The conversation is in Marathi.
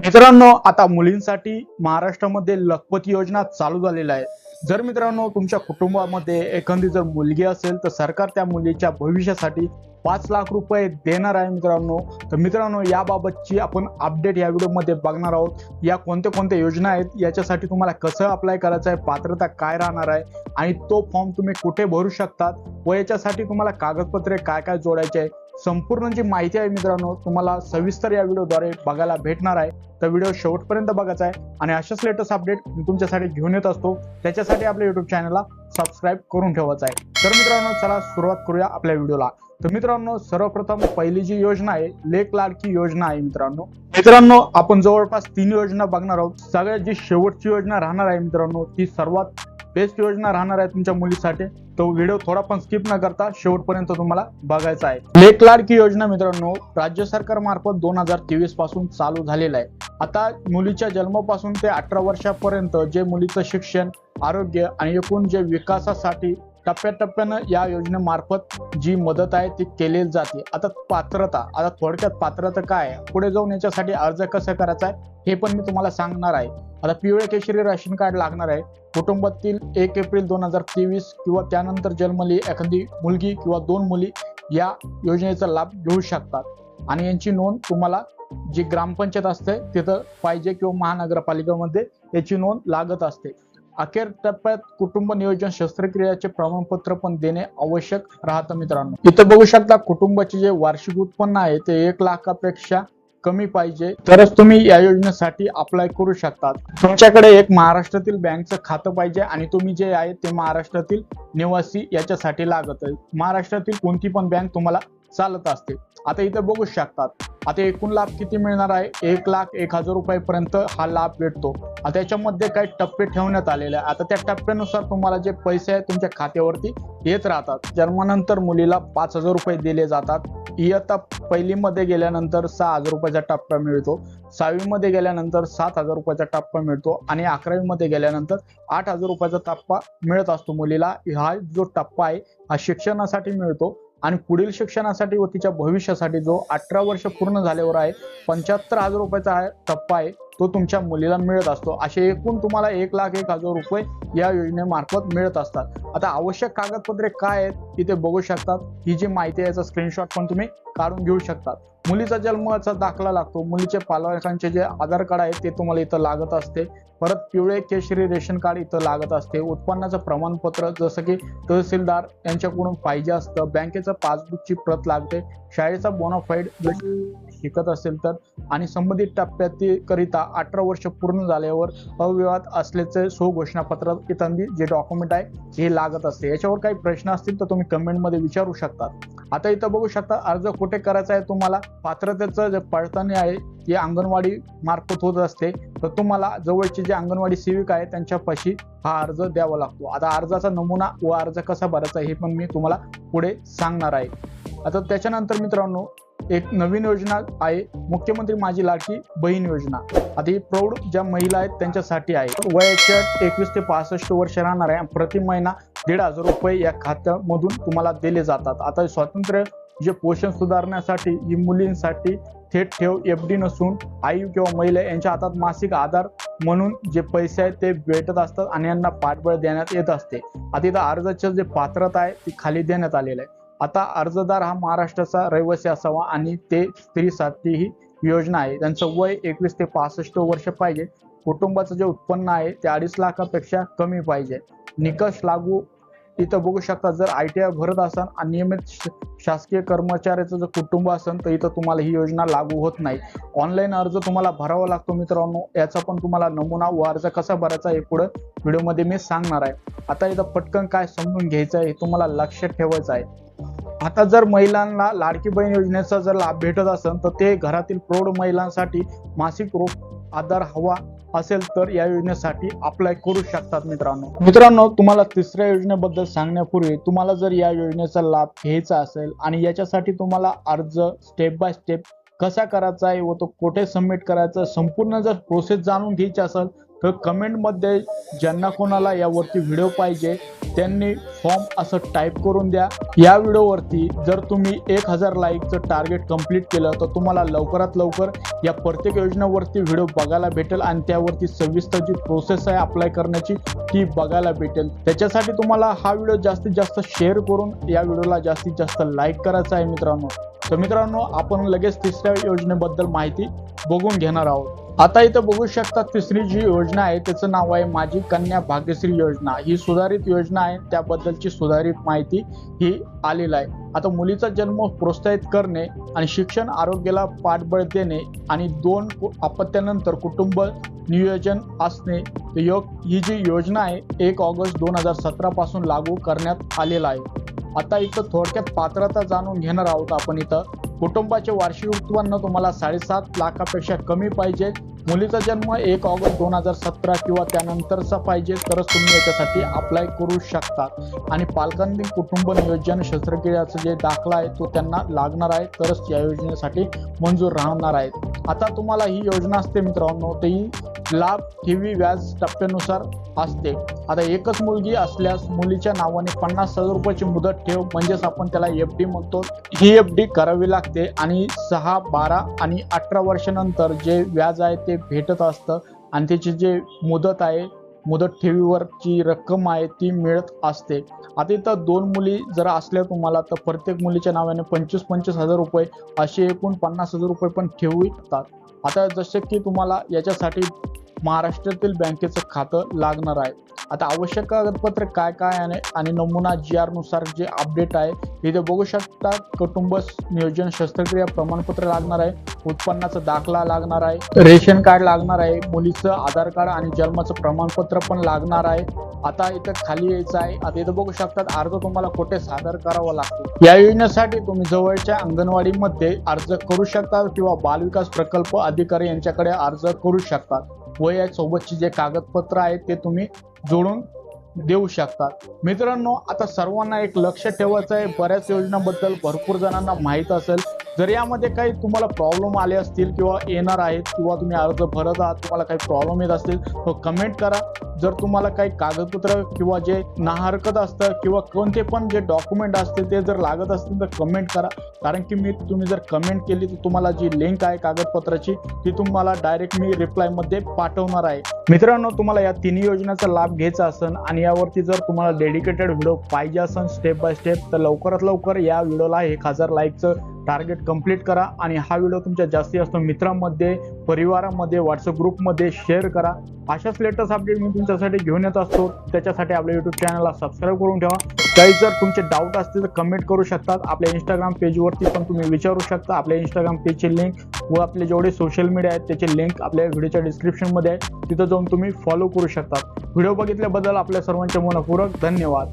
मित्रांनो आता मुलींसाठी महाराष्ट्रामध्ये लखपती योजना चालू झालेल्या आहे जर मित्रांनो तुमच्या कुटुंबामध्ये एखादी जर मुलगी असेल तर सरकार त्या मुलीच्या भविष्यासाठी पाच लाख रुपये देणार आहे मित्रांनो. तर मित्रांनो याबाबतची आपण अपडेट या व्हिडिओमध्ये बघणार आहोत. या कोणत्या कोणत्या योजना आहेत याच्यासाठी तुम्हाला कसं अप्लाय करायचं आहे पात्रता काय राहणार आहे आणि तो फॉर्म तुम्ही कुठे भरू शकतात व याच्यासाठी तुम्हाला कागदपत्रे काय काय जोडायचे आहे संपूर्ण जी माहिती आहे मित्रांनो तुम्हाला सविस्तर या व्हिडिओद्वारे बघायला भेटणार आहे. तर व्हिडिओ शेवटपर्यंत बघायचा आहे आणि अशाच लेटेस्ट अपडेट मी तुमच्यासाठी घेऊन येत असतो. त्याच्यासाठी आपल्या युट्यूब चॅनलला सबस्क्राईब करून ठेवायचं आहे. तर मित्रांनो चला सुरुवात करूया आपल्या व्हिडिओला. तर मित्रांनो सर्वप्रथम पहिली जी योजना आहे लेख लाडकी योजना आहे मित्रांनो. मित्रांनो आपण जवळपास तीन योजना बघणार आहोत. सगळ्यात जी शेवटची योजना राहणार आहे मित्रांनो ती सर्वात बेस्ट योजना राहणार आहे तुमच्या मुलीसाठी. तो व्हिडिओ थोडा पण स्किप न करता शेवटपर्यंत तुम्हाला बघायचा आहे. लेख लाडकी योजना मित्रांनो राज्य सरकार मार्फत दोन हजार तेवीसपासून चालू झालेला आहे. आता मुलीच्या जन्मापासून ते अठरा वर्षापर्यंत जे मुलीचं शिक्षण आरोग्य आणि एकूण जे विकासासाठी टप्प्याटप्प्यानं या योजनेमार्फत जी मदत आहे ती केली जाते. आता पात्रता आता थोडक्यात पात्रता काय आहे? पुढे जाऊन याच्यासाठी अर्ज कसा करायचा आहे हे पण मी तुम्हाला सांगणार आहे. आता पिवळे केशरी राशन कार्ड लागणार आहे. कुटुंबातील एक एप्रिल दोन हजार तेवीस किंवा त्यानंतर जन्मली एखादी मुलगी किंवा दोन मुली या योजनेचा लाभ घेऊ शकतात. आणि यांची नोंद तुम्हाला जी ग्रामपंचायत असते तिथं पाहिजे किंवा महानगरपालिकेमध्ये याची नोंद लागत असते. अखेर टप्प्यात कुटुंब नियोजन शस्त्रक्रियाचे प्रमाणपत्र पण देणे आवश्यक राहतं मित्रांनो. इथं बघू शकता कुटुंबाचे जे वार्षिक उत्पन्न आहे ते एक लाखापेक्षा कमी पाहिजे. तरच तुम्ही या योजनेसाठी अप्लाय करू शकतात. तुमच्याकडे एक महाराष्ट्रातील बँकचं खातं पाहिजे आणि तुम्ही जे आहे ते महाराष्ट्रातील निवासी याच्यासाठी लागत आहे. महाराष्ट्रातील कोणती पण बँक तुम्हाला चालत असते. आता इथं बघू शकतात. आता एकूण लाभ किती मिळणार आहे? एक लाख एक हजार रुपयापर्यंत हा लाभ भेटतो. आता याच्यामध्ये काही टप्पे ठेवण्यात आलेले आहे आता त्या टप्प्यानुसार तुम्हाला जे पैसे आहेत तुमच्या खात्यावरती येत राहतात. जन्मानंतर मुलीला पाच हजार रुपये दिले जातात. इयत्ता पहिलीमध्ये गेल्यानंतर सहा हजार रुपयाचा टप्पा मिळतो. सहावीमध्ये गेल्यानंतर सात हजार रुपयाचा टप्पा मिळतो. आणि अकरावीमध्ये गेल्यानंतर आठ हजार रुपयाचा टप्पा मिळत असतो मुलीला. हा जो टप्पा आहे हा शिक्षणासाठी मिळतो. आणि पुढील शिक्षणासाठी व तिच्या भविष्यासाठी जो अठरा वर्ष पूर्ण झाल्यावर आहे पंच्याहत्तर हजार रुपयाचा टप्पा आहे. तो तुमच्या मुलीला मिळत असतो. असे एकूण तुम्हाला एक लाख एक हजार रुपये या योजनेमार्फत मिळत असतात. आता आवश्यक कागदपत्रे काय आहेत इथे बघू शकतात. ही जी माहिती आहे याचा स्क्रीनशॉट पण तुम्ही काढून घेऊ शकतात. मुलीचा जन्माचा दाखला लागतो. मुलीचे पालकांचे जे आधार कार्ड आहे ते तुम्हाला इथं लागत असते. परत पिवळे केशरी रेशन कार्ड इथं लागत असते. उत्पन्नाचं प्रमाणपत्र जसं की तहसीलदार यांच्याकडून पाहिजे असतं. बँकेचं पासबुकची प्रत लागते. शाळेचा बोनाफाईड शिकत असेल तर. आणि संबंधित टप्प्यातील करिता अठरा वर्ष पूर्ण झाल्यावर अविवाद असल्याचे सो घोषणापत्र इत्यादी जे डॉक्युमेंट आहे हे लागत असते. याच्यावर काही प्रश्न असतील तर तुम्ही कमेंटमध्ये विचारू शकता आता इथं बघू शकता अर्ज कुठे करायचा आहे तुम्हाला? पात्रतेचं जे पडताळणी आहे हे अंगणवाडी मार्फत होत असते. तर तुम्हाला जवळची जे अंगणवाडी सेविका आहे त्यांच्यापाशी हा अर्ज द्यावा लागतो. आता अर्जाचा नमुना व अर्ज कसा भरायचा हे पण मी तुम्हाला पुढे सांगणार आहे. आता त्याच्यानंतर मित्रांनो एक नवीन योजना आहे. मुख्यमंत्री माझी लाडकी बहीण योजना. आता ही प्रौढ ज्या महिला आहेत त्यांच्यासाठी आहे. वयाच्या एकवीस ते पासष्ट वर्ष राहणार आहे प्रति महिना दीड हजार रुपये या खात्यामधून तुम्हाला दिले जातात. आता स्वातंत्र्य जे पोषण सुधारण्यासाठी ही मुलींसाठी थेट ठेव एफ डी नसून आई किंवा महिला यांच्या हातात मासिक आधार म्हणून जे पैसे आहेत ते भेटत असतात आणि यांना पाठबळ देण्यात येत असते. आता इथं अर्जाच्या जे पात्रता आहे ती खाली देण्यात आलेलं आहे. आता अर्जदार हा महाराष्ट्राचा रहिवासी असावा आणि ते स्त्रीसाठी ही योजना आहे. त्यांचं वय एकवीस ते पासष्ट वर्ष पाहिजे. कुटुंबाचं जे उत्पन्न आहे ते अडीच लाखापेक्षा कमी पाहिजे. निकष लागू हो. इथं बघू शकता जर आय टी आय भरत असाल आणि नियमित शासकीय कर्मचाऱ्याचं जर कुटुंब असेल तर इथं तुम्हाला ही योजना लागू होत नाही. ऑनलाईन अर्ज तुम्हाला भरावा लागतो मित्रांनो. याचा पण तुम्हाला नमुना व अर्ज कसा भरायचा हे पुढं व्हिडिओमध्ये मी सांगणार आहे. आता इथं पटकन काय समजून घ्यायचं आहे हे तुम्हाला लक्षात ठेवायचं आहे. आता जर महिलांना लाडकी बहीण योजनेचा जर लाभ भेटत असेल तर ते घरातील प्रौढ महिलांसाठी मासिक रोग आधार हवा असेल तर या योजनेसाठी अप्लाय करू शकतात मित्रांनो. मित्रांनो तुम्हाला तिसऱ्या योजनेबद्दल सांगण्यापूर्वी तुम्हाला जर या योजनेचा लाभ घ्यायचा असेल आणि याच्यासाठी तुम्हाला अर्ज स्टेप बाय स्टेप कसा करायचा आहे व तो कुठे सबमिट करायचा संपूर्ण जर प्रोसेस जाणून घ्यायची असेल तर कमेंटमध्ये ज्यांना कोणाला यावरती व्हिडिओ पाहिजे त्यांनी फॉर्म असं टाईप करून द्या. या व्हिडिओवरती जर तुम्ही एक हजार लाईकचं टार्गेट कंप्लीट केलं तर तुम्हाला लवकरात लवकर या प्रत्येक योजनेवरती व्हिडिओ बघायला भेटेल आणि त्यावरती सविस्तर जी प्रोसेस आहे अप्लाय करण्याची ती बघायला भेटेल. त्याच्यासाठी तुम्हाला हा व्हिडिओ जास्तीत जास्त शेअर करून या व्हिडिओला जास्तीत जास्त लाईक करायचा आहे मित्रांनो. तर मित्रांनो आपण लगेच तिसऱ्या योजनेबद्दल माहिती बघून घेणार आहोत. आता इथं बघू शकता तिसरी जी योजना आहे त्याचं नाव आहे माझी कन्या भाग्यश्री योजना. ही सुधारित योजना आहे त्याबद्दलची सुधारित माहिती ही आलेलं आहे. आता मुलीचा जन्म प्रोत्साहित करणे आणि शिक्षण आरोग्याला पाठबळ देणे आणि दोन कु- अपत्यानंतर कुटुंब नियोजन असणे योग ही जी योजना आहे एक ऑगस्ट दोन हजार सतरा पासून लागू करण्यात आलेला आहे. आता इथं थोडक्यात पात्रता जाणून घेणार आहोत आपण इथं. कुटुंबाचे वार्षिक उत्पन्न तुम्हाला साडेसात लाखापेक्षा कमी पाहिजे. मुलीचा जन्म एक ऑगस्ट दोन हजार सतरा किंवा त्यानंतरचा पाहिजे तरच तुम्ही याच्यासाठी अप्लाय करू शकता. आणि पालकांनी कुटुंब नियोजन शस्त्रक्रियाचा जे दाखला आहे तो त्यांना लागणार आहे तरच या योजनेसाठी मंजूर राहणार आहेत आता तुम्हाला ही योजना असते मित्रांनो ते लाभ ठेवी व्याज टप्प्यानुसार असते. आता एकच मुलगी असल्यास मुलीच्या नावाने पन्नास हजार रुपयाची मुदत ठेव म्हणजेच आपण त्याला एफ डी म्हणतो. ही एफ डी करावी लागते आणि सहा बारा आणि अठरा वर्षानंतर जे व्याज आहे ते भेटत असतं आणि त्याची जे मुदत आहे मुदत ठेवीवरची रक्कम आहे ती मिळत असते. आता इथं दोन मुली जर असल्या तुम्हाला तर प्रत्येक मुलीच्या नावाने पंचवीस पंचवीस हजार रुपये असे एकूण पन्नास हजार रुपये पण ठेवू शकतात आता जसे की तुम्हाला याच्यासाठी महाराष्ट्रातील बँकेचं खातं लागणार आहे. आता आवश्यक कागदपत्र काय काय आहे आणि नमुना जी आरनुसार जे अपडेट आहे इथे बघू शकता कुटुंब नियोजन शस्त्रक्रिया प्रमाणपत्र लागणार आहे उत्पन्नाचा दाखला लागणार आहे रेशन कार्ड लागणार आहे मुलीचं आधार कार्ड आणि जन्माचं प्रमाणपत्र पण लागणार आहे. आता इथं खाली यायचं आहे. आता इथं बघू शकतात अर्ज तुम्हाला कुठे सादर करावा लागतो. या योजनेसाठी तुम्ही जवळच्या अंगणवाडीमध्ये अर्ज करू शकता किंवा बालविकास प्रकल्प अधिकारी यांच्याकडे अर्ज करू शकतात व या जे कागदपत्र आहेत ते तुम्ही जोडून देऊ शकतात. मित्रांनो आता सर्वांना एक लक्ष ठेवायचं आहे. बऱ्याच योजनाबद्दल भरपूर जणांना माहीत असेल. जर यामध्ये काही तुम्हाला प्रॉब्लेम आले असतील किंवा येणार आहेत किंवा तुम्ही अर्ज भरत आहात तुम्हाला काही प्रॉब्लेम येत असतील तर कमेंट करा. जर तुम्हाला काही कागदपत्र किंवा जे नाहरकत असतं किंवा कोणते पण जे डॉक्युमेंट असते ते जर लागत असतील तर कमेंट करा. कारण की मी तुम्ही जर कमेंट केली तर तुम्हाला जी लिंक आहे कागदपत्राची ती तुम्हाला डायरेक्ट मी रिप्लायमध्ये पाठवणार आहे. मित्रांनो तुम्हाला या तिन्ही योजनेचा लाभ घ्यायचा असेल आणि यावरती जर तुम्हाला डेडिकेटेड व्हिडिओ पाहिजे असेल स्टेप बाय स्टेप तर लवकरात लवकर या व्हिडिओला एक हजार लाईकचं टार्गेट कंप्लीट करा आणि हा व्हिडिओ तुमच्या जास्तीत जास्त मित्रांमध्ये परिवारामध्ये व्हॉट्सअप ग्रुपमध्ये शेअर करा. अशाच लेटेस्ट अपडेट मी तुमच्यासाठी घेऊन येत असतो. त्याच्यासाठी आपल्या युट्यूब चॅनलला सबस्क्राईब करून ठेवा. काही जर तुमचे डाऊट असतील तर कमेंट करू शकतात. आपल्या इंस्टाग्राम पेजवरती पण तुम्ही विचारू शकता. आपल्या इंस्टाग्राम पेजची लिंक व आपले जेवढे सोशल मीडिया आहेत त्याची लिंक आपल्या व्हिडिओच्या डिस्क्रिप्शनमध्ये आहे. तिथं जाऊन तुम्ही फॉलो करू शकता व्हिडिओ बघितल्याबद्दल आपल्या सर्वांचे मनपूर्वक धन्यवाद.